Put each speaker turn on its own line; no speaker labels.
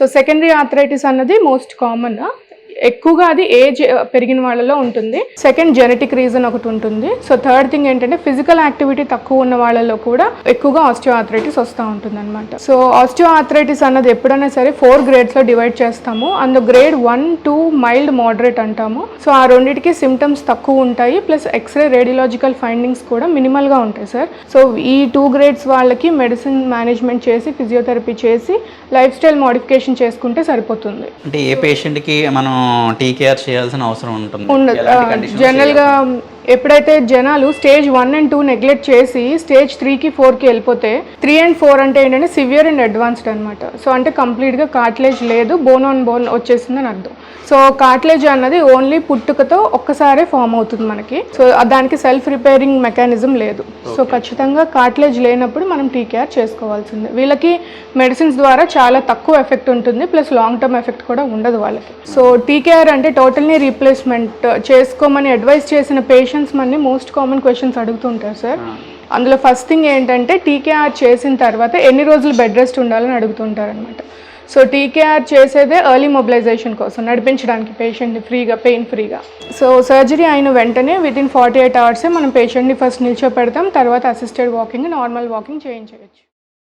So secondary arthritis అన్నది most common ఎక్కువగా అది ఏజ్ పెరిగిన వాళ్ళలో ఉంటుంది. సెకండ్ జెనెటిక్ రీజన్ ఒకటి ఉంటుంది. సో థర్డ్ థింగ్ ఏంటంటే ఫిజికల్ యాక్టివిటీ తక్కువ ఉన్న వాళ్ళలో కూడా ఎక్కువగా ఆస్టియో ఆర్థరైటిస్ వస్తూ ఉంటుంది అనమాట సో ఆస్టియో ఆర్థరైటిస్ అన్నది ఎప్పుడైనా సరే ఫోర్ గ్రేడ్స్లో డివైడ్ చేస్తాము. అందులో grade one two mild moderate అంటాము. సో ఆ రెండింటికి సిమ్టమ్స్ తక్కువ ఉంటాయి. ప్లస్ ఎక్స్రే రేడియలాజికల్ ఫైండింగ్స్ కూడా మినిమల్గా ఉంటాయి సార్ సో ఈ టూ గ్రేడ్స్ వాళ్ళకి మెడిసిన్ మేనేజ్మెంట్ చేసి ఫిజియోథెరపీ చేసి లైఫ్ స్టైల్ మోడిఫికేషన్ చేసుకుంటే సరిపోతుంది.
అంటే ఏ పేషెంట్కి మనం టీకేఆర్ చేయాల్సిన అవసరం ఉంటుంది. conditions
జనరల్గా ఎప్పుడైతే జనాలు stage one and two neglect చేసి స్టేజ్ త్రీకి ఫోర్కి వెళ్ళిపోతే త్రీ అండ్ ఫోర్ అంటే ఏంటంటే సివియర్ అండ్ అడ్వాన్స్డ్ అనమాట సో అంటే కంప్లీట్గా కార్టిలేజ్ లేదు బోన్ ఆన్ బోన్ వచ్చేసిందని అర్థం. సో కార్టిలేజ్ అన్నది ఓన్లీ పుట్టుకతో ఒక్కసారే ఫామ్ అవుతుంది మనకి. సో దానికి సెల్ఫ్ రిపేరింగ్ మెకానిజం లేదు. సో ఖచ్చితంగా కార్టిలేజ్ లేనప్పుడు మనం టీకేఆర్ చేసుకోవాల్సిందే. వీళ్ళకి మెడిసిన్స్ ద్వారా చాలా తక్కువ ఎఫెక్ట్ ఉంటుంది ప్లస్ లాంగ్ టర్మ్ ఎఫెక్ట్ కూడా ఉండదు వాళ్ళకి. సో టీకేఆర్ అంటే టోటల్ని రీప్లేస్మెంట్ చేసుకోమని అడ్వైస్ చేసిన పేషెంట్స్ మనని మోస్ట్ కామన్ క్వశ్చన్స్ అడుగుతుంటారు సార్ అందులో ఫస్ట్ థింగ్ ఏంటంటే టీకేఆర్ చేసిన తర్వాత ఎన్ని రోజులు బెడ్ రెస్ట్ ఉండాలని అడుగుతుంటారు అనమాట సో టీకేఆర్ చేసేదే ఎర్లీ మొబిలైజేషన్ కోసం నడిపించడానికి పేషెంట్ని ఫ్రీగా పెయిన్ ఫ్రీగా సో సర్జరీ అయిన వెంటనే విత్ ఇన్ ఫార్టీ ఎయిట్ అవర్సే మనం పేషెంట్ని ఫస్ట్ నిల్చోపెడతాం తర్వాత అసిస్టెడ్ వాకింగ్ నార్మల్ వాకింగ్ చేయించవచ్చు.